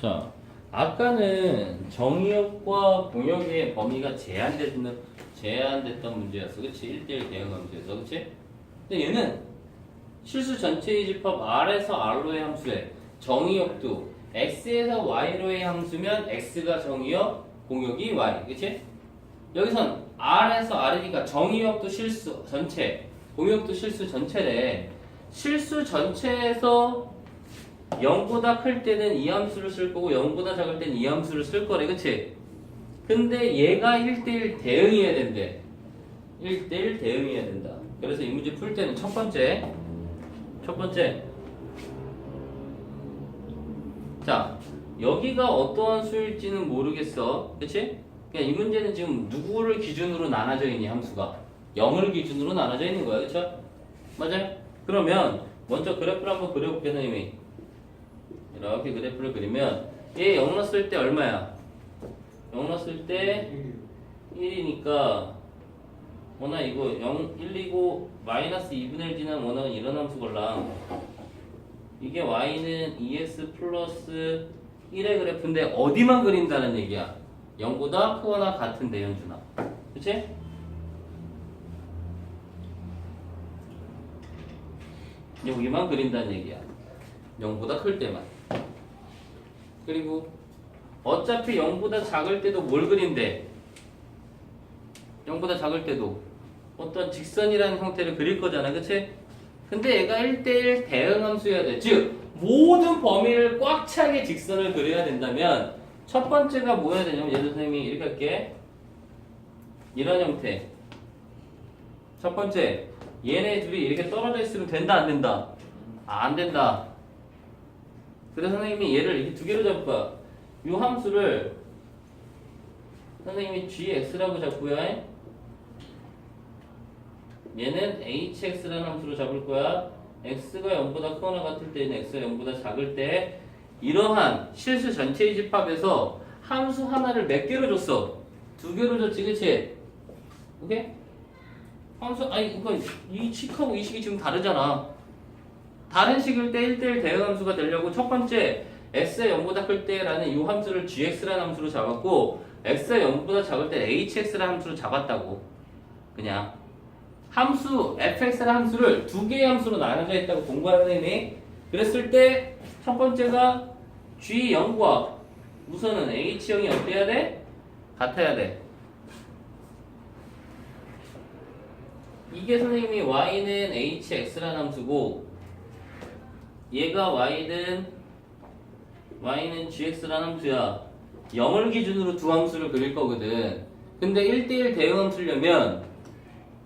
자, 아까는 정의역과 공역의 범위가 제한되는 제한됐던 문제였어. 그치? 1대1 대응 함수였어. 그치? 근데 얘는 실수 전체의 집합 R에서 R로의 함수에 정의역도 X에서 Y로의 함수면 X가 정의역, 공역이 Y. 그치? 여기선 R에서 R이니까 정의역도 실수 전체, 공역도 실수 전체래. 실수 전체에서 0보다 클 때는 이 함수를 쓸 거고 0보다 작을 때는 이 함수를 쓸 거래 그치? 근데 얘가 1대1 대응해야 된대 1대1 대응해야 된다 그래서 이 문제 풀 때는 첫 번째 첫 번째 자 여기가 어떠한 수일지는 모르겠어 그치? 그냥 이 문제는 지금 누구를 기준으로 나눠져 있니 함수가 0을 기준으로 나눠져 있는 거야 그쵸? 맞아요? 그러면 먼저 그래프를 한번 그려볼게 선생님이 이렇게 그래프를 그리면 얘 0 넣었을 때 얼마야? 0 넣었을 때 1이니까 원아 이거 0, 1이고 마이너스 2분의 1 지난 원하는 이런 함수 걸랑. 이게 y는 2x 플러스 1의 그래프인데 어디만 그린다는 얘기야? 0보다 크거나 같은데 현준아 그치? 여기만 그린다는 얘기야. 0보다 클 때만 그리고 어차피 0보다 작을 때도 뭘 그린대? 0보다 작을 때도 어떤 직선이라는 형태를 그릴 거잖아 그치? 근데 얘가 1대1 대응함수여야 돼. 즉 모든 범위를 꽉 차게 직선을 그려야 된다면 첫 번째가 뭐여야 되냐면 예를 선생님이 이렇게 할게 이런 형태 첫 번째 얘네 둘이 이렇게 떨어져 있으면 된다 안 된다? 아, 안 된다 그래서 선생님이 얘를 이렇게 두 개로 거야 이 함수를 선생님이 gx라고 잡고요 얘는 hx라는 함수로 잡을 거야. x가 0보다 크거나 같을 때는 x가 0보다 작을 때 이러한 실수 전체의 집합에서 함수 하나를 몇 개로 줬어? 두 개로 줬지, 그치? 오케이? 함수, 아니, 이거 이 식하고 이 식이 지금 다르잖아. 다른 식일 때 1대1 대응 함수가 되려고 첫 번째 x가 0보다 클 때라는 이 함수를 gx라는 함수로 잡았고 x가 0보다 작을 때 hx라는 함수로 잡았다고. 그냥. 함수 fx라는 함수를 두 개의 함수로 나눠져 있다고 공부하는 애니 그랬을 때 첫 번째가 g0과 우선은 h0이 어때야 돼? 같아야 돼 이게 선생님이 y는 hx라는 함수고 얘가 y는 y는 gx라는 함수야 0을 기준으로 두 함수를 그릴 거거든 근데 1대1 대응 함수려면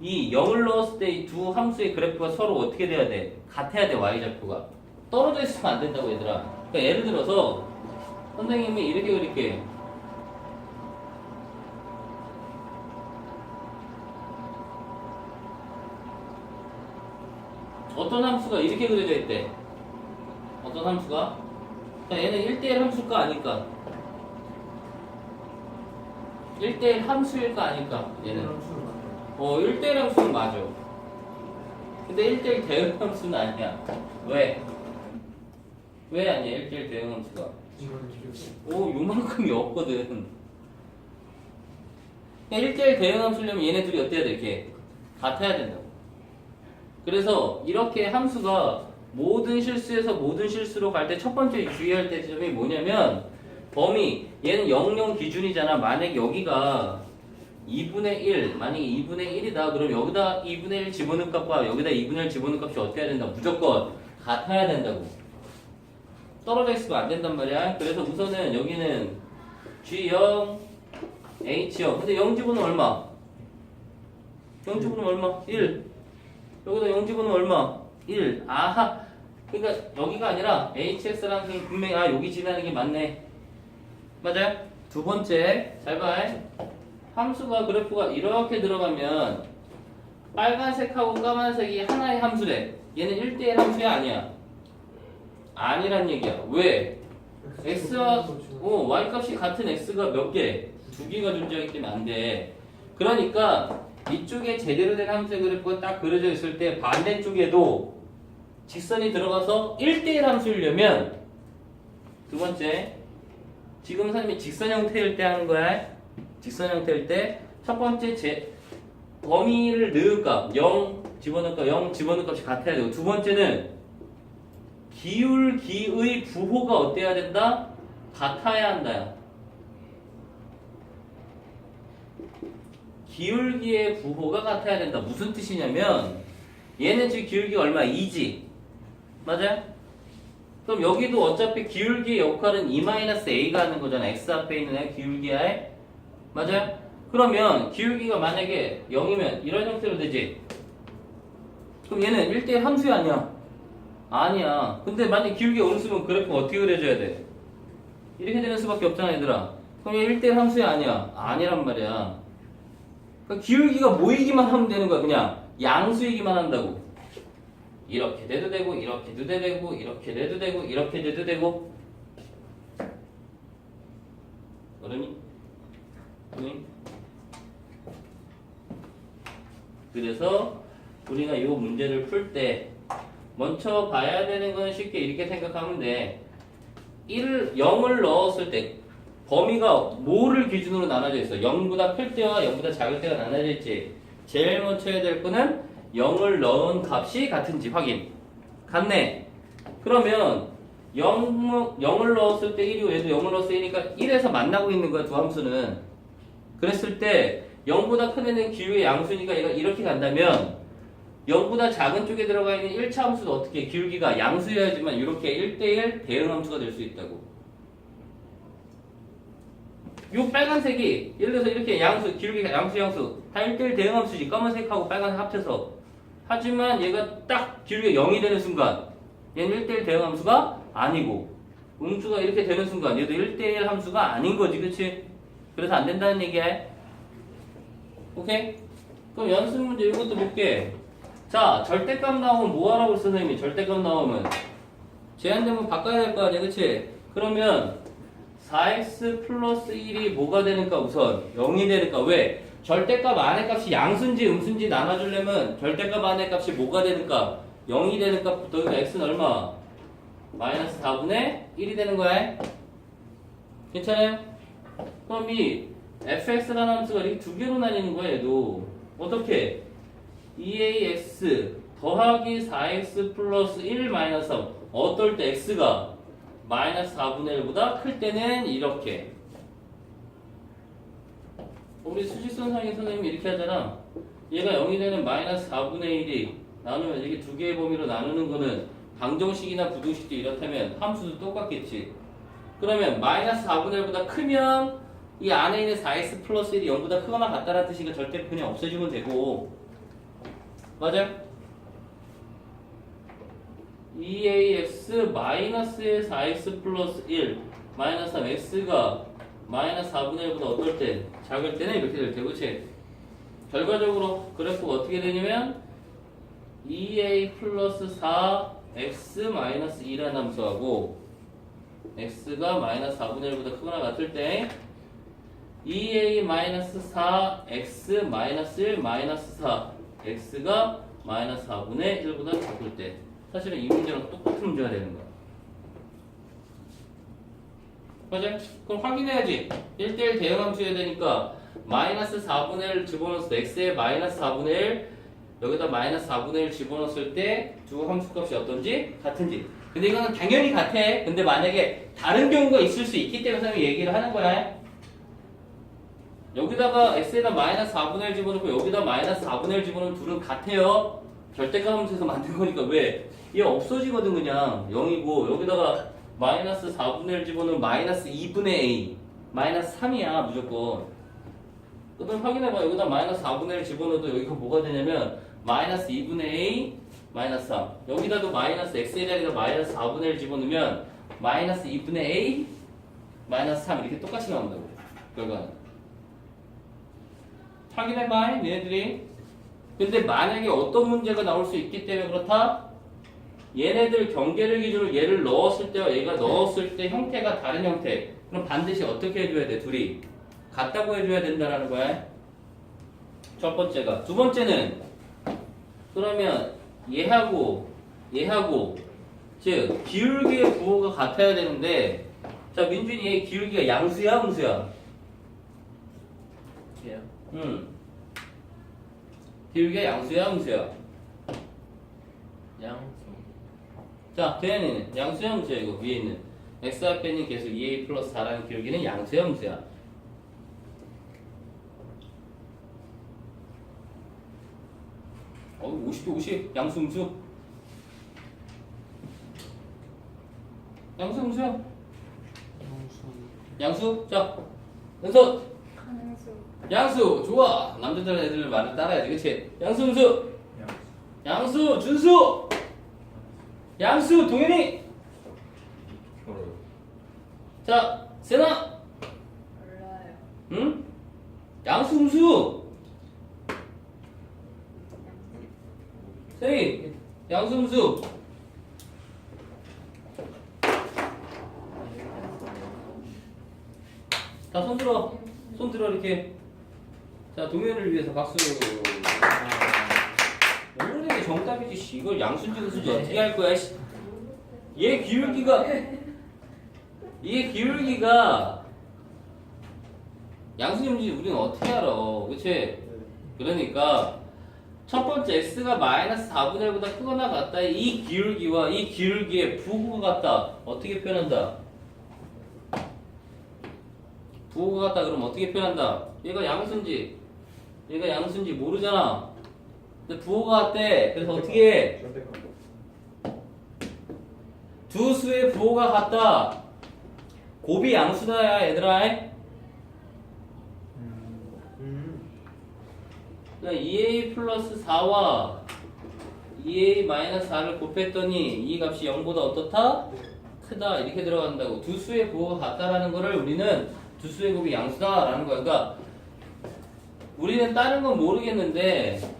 이 0을 넣었을 때 이 두 함수의 그래프가 서로 어떻게 돼야 돼? 같아야 돼, y좌표가. 떨어져 있으면 안 된다고, 얘들아. 그러니까 예를 들어서, 선생님이 이렇게 그릴게. 어떤 함수가 이렇게 그려져 있대? 어떤 함수가? 그러니까 얘는 1대1 함수일까 아닐까? 1대1 함수일까 아닐까? 얘는. 어, 1대1 함수는 맞아. 근데 1대1 대응 함수는 아니야. 왜? 왜 아니야, 1대1 대응 함수가? 오, 요만큼이 없거든. 1대1 대응 함수려면 얘네 둘이 어때야 돼, 이렇게? 같아야 된다고. 그래서 이렇게 함수가 모든 실수에서 모든 실수로 갈 때 첫 번째 주의할 때 점이 뭐냐면 범위, 얘는 00 기준이잖아. 만약 여기가 2분의 1, 만약에 2분의 1이다. 그럼 여기다 2분의 1 집어넣을 값과 여기다 2분의 1 집어넣을 값이 어떻게 해야 된다? 무조건 같아야 된다고. 떨어져 있으면 안 된단 말이야. 그래서 우선은 여기는 G0, H0. 근데 0 집어넣으면 얼마? 0 집어넣으면 얼마? 1. 여기다 0 집어넣으면 얼마? 1. 아하. 그러니까 여기가 아니라 HX라는 게 분명히 아 여기 지나는 게 맞네. 맞아요? 두 번째 잘 봐. 함수가 그래프가 이렇게 들어가면 빨간색하고 까만색이 하나의 함수래. 얘는 1대1 함수야 아니야? 아니란 얘기야. 왜? x와 어, y 값이 같은 x가 몇 개? 두 개가 존재하기 때문에 안 돼. 그러니까 이쪽에 제대로 된 함수의 그래프가 딱 그려져 있을 때 반대쪽에도 직선이 들어가서 1대1 함수이려면 두 번째 지금 선생님이 직선 형태일 때 하는 거야. 직선 형태일 때 첫 번째 제 범위를 넣을 값, 0 집어넣을 값, 0 집어넣을 값이 같아야 되고 두 번째는 기울 기의 부호가 어때야 된다? 같아야 한다. 기울기의 부호가 같아야 된다. 무슨 뜻이냐면 얘는 지금 기울기가 얼마? 2지. 맞아요? 그럼 여기도 어차피 기울기의 역할은 2-a가 하는 거잖아. x 앞에 있는 애 기울기에. 맞아요? 그러면 기울기가 만약에 0이면 이런 형태로 되지. 그럼 얘는 1대1 함수 아니야? 아니야. 근데 만약 기울기가 음수면 그래프 어떻게 그려줘야 돼? 이렇게 되는 수밖에 없잖아, 얘들아. 그럼 얘 1대1 함수야, 아니야? 아니란 말이야. 그러니까 기울기가 모이기만 하면 되는 거야, 그냥. 양수이기만 한다고. 이렇게 돼도 되고, 이렇게 돼도 되고, 이렇게 돼도 되고, 이렇게 돼도 되고. 어른이? 어른이? 그래서 우리가 이 문제를 풀 때 먼저 봐야 되는 건 쉽게 이렇게 생각하면 돼. 1, 0을 넣었을 때 범위가 뭐를 기준으로 나눠져 있어? 0보다 클 때와 0보다 작을 때가 나눠져 있지. 제일 먼저 해야 될 거는 0을 넣은 값이 같은지 확인. 같네. 그러면 0, 0을 넣었을 때 1이고 얘도 0을 넣었을 때니까 1에서 만나고 있는 거야, 두 함수는. 그랬을 때 0보다 큰 애는 기울의 양수니까 얘가 이렇게 간다면 0보다 작은 쪽에 들어가 있는 1차 함수도 어떻게 기울기가 양수여야지만 이렇게 1대1 대응 함수가 될 수 있다고. 요 빨간색이 예를 들어서 이렇게 양수 기울기가 양수 양수 다 1대1 대응 함수지 검은색하고 빨간색 합쳐서 하지만 얘가 딱 기울기가 0이 되는 순간 얘는 1대1 대응 함수가 아니고 음수가 이렇게 되는 순간 얘도 1대1 함수가 아닌 거지 그치? 그래서 안 된다는 얘기야 오케이? 그럼 연습 문제 이것도 볼게 자 절대값 나오면 뭐 하라고 했어 선생님이 절대값 나오면 제한되면 바꿔야 될 거 아니야 그치? 그러면 4x 플러스 1이 뭐가 되는가 우선 0이 되는가 왜? 절대값 안의 값이 양수인지 음수인지 나눠주려면 절대값 안의 값이 뭐가 되는가 0이 되는 값부터 여기가 x는 얼마? 마이너스 4분의 1이 되는 거야 괜찮아요? 그럼 이 fx라는 함수가 이렇게 두 개로 나뉘는 거야 얘도 어떻게? 2ax 더하기 4x 플러스 1 마이너스 3 어떨 때 x가 마이너스 4분의 1보다 클 때는 이렇게 우리 수직선 상의 선생님이 이렇게 하잖아. 얘가 0이 되는 마이너스 4분의 1이 나누면 이렇게 두 개의 범위로 나누는 거는 방정식이나 부등식도 이렇다면 함수도 똑같겠지. 그러면 마이너스 4분의 1보다 크면 이 안에 있는 4x 플러스 1이 0보다 크거나 같다는 뜻이니까 절대 그냥 없애주면 되고. 맞아요? 2ax 마이너스의 4x 플러스 1 마이너스 3x가 마이너스 4분의 1보다 어떨 때? 작을 때는 이렇게 될 테고 그치? 결과적으로 그래프가 어떻게 되냐면 2a 플러스 4x 마이너스 2라는 함수하고 x가 마이너스 4분의 1보다 크거나 같을 때 2a 마이너스 4x 마이너스 1 마이너스 4 x가 마이너스 4분의 1보다 작을 때 사실은 이 문제랑 똑같은 문제가 되는 거야 맞아요? 그럼 확인해야지. 1대1 대응함수여야 되니까 마이너스 4분의 1 집어넣었을 때 x에 마이너스 4분의 1 여기다 마이너스 4분의 1 집어넣었을 때 두 함수값이 어떤지 같은지. 근데 이거는 당연히 같아. 근데 만약에 다른 경우가 있을 수 있기 때문에 선생님이 얘기를 하는 거야. 여기다가 x에다 마이너스 4분의 1 집어넣고 여기다 마이너스 4분의 1 집어넣으면 둘은 같아요. 절대값 함수에서 만든 거니까 왜? 얘 없어지거든 그냥. 0이고 여기다가 마이너스 4분의 1 집어넣으면 마이너스 2분의 a. 마이너스 3이야 무조건. 그럼 확인해봐. 여기다 마이너스 4분의 1 집어넣어도 여기가 뭐가 되냐면 마이너스 2분의 a 마이너스 3 여기다도 마이너스 x에 자리에다 마이너스 4분의 1 집어넣으면 마이너스 2분의 a 마이너스 3 이렇게 똑같이 나온다고 결과는. 확인해봐 얘네들이. 근데 만약에 어떤 문제가 나올 수 있기 때문에 그렇다 얘네들 경계를 기준으로 얘를 넣었을 때와 얘가 넣었을 때 형태가 다른 형태 그럼 반드시 어떻게 해줘야 돼 둘이 같다고 해줘야 된다라는 거야 첫 번째가 두 번째는 그러면 얘하고 얘하고 즉 기울기의 부호가 같아야 되는데 자, 민준이 얘 기울기가 양수야, 음수야? 예요. 응. 기울기가 양수야, 음수야? 양수. 자, 대현이는 양수야, 음수야, 이거 위에 있는. x 앞에 있는 계속 2a 플러스 4라는 기울기는 양수야, 음수야? 어, 50대 50. 양수, 음수. 양수, 음수야? 양수. 양수? 자, 은서! 양수! 좋아! 남자들 애들 말을 따라야지, 그치? 양수, 음수! 양수. 양수! 준수! 양수! 동현이! 결혼. 자, 세나! 몰라요 응? 양수, 음수! 세이! 양수, 음수! 자, 손 들어. 손 들어, 이렇게. 자, 동현을 위해서 박수. 게 정답이지, 씨. 이걸 양수인지 음수인지 어떻게 할 거야, 씨. 얘 기울기가, 얘 기울기가 양수인지 우리는 어떻게 알아. 그치? 그러니까, 첫 번째 x가 마이너스 4분의 1보다 크거나 같다. 이 기울기와 이 기울기의 부호가 같다. 어떻게 표현한다? 부호가 같다 그러면 어떻게 표현한다? 얘가 양수인지 얘가 양수인지 모르잖아. 근데 부호가 같대. 그래서 어떻게 해? 두 수의 부호가 같다. 곱이 양수다야 얘들아. 음. 그러니까 2a 플러스 4와 2a 마이너스 4를 곱했더니 이 값이 0보다 어떻다? 크다 이렇게 들어간다고 두 수의 부호가 같다라는 거를 우리는 두 수의 곱이 양수다라는 거야 그러니까 우리는 다른 건 모르겠는데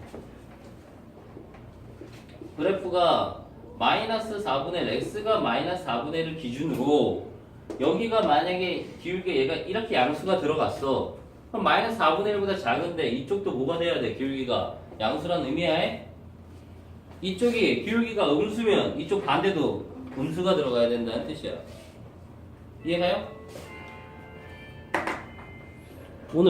그래프가 마이너스 4분의 1 x가 마이너스 4분의 1을 기준으로 여기가 만약에 기울기 얘가 이렇게 양수가 들어갔어 그럼 마이너스 4분의 1보다 작은데 이쪽도 뭐가 돼야 돼 기울기가 양수란 의미야 해? 이쪽이 기울기가 음수면 이쪽 반대도 음수가 들어가야 된다는 뜻이야 이해가요?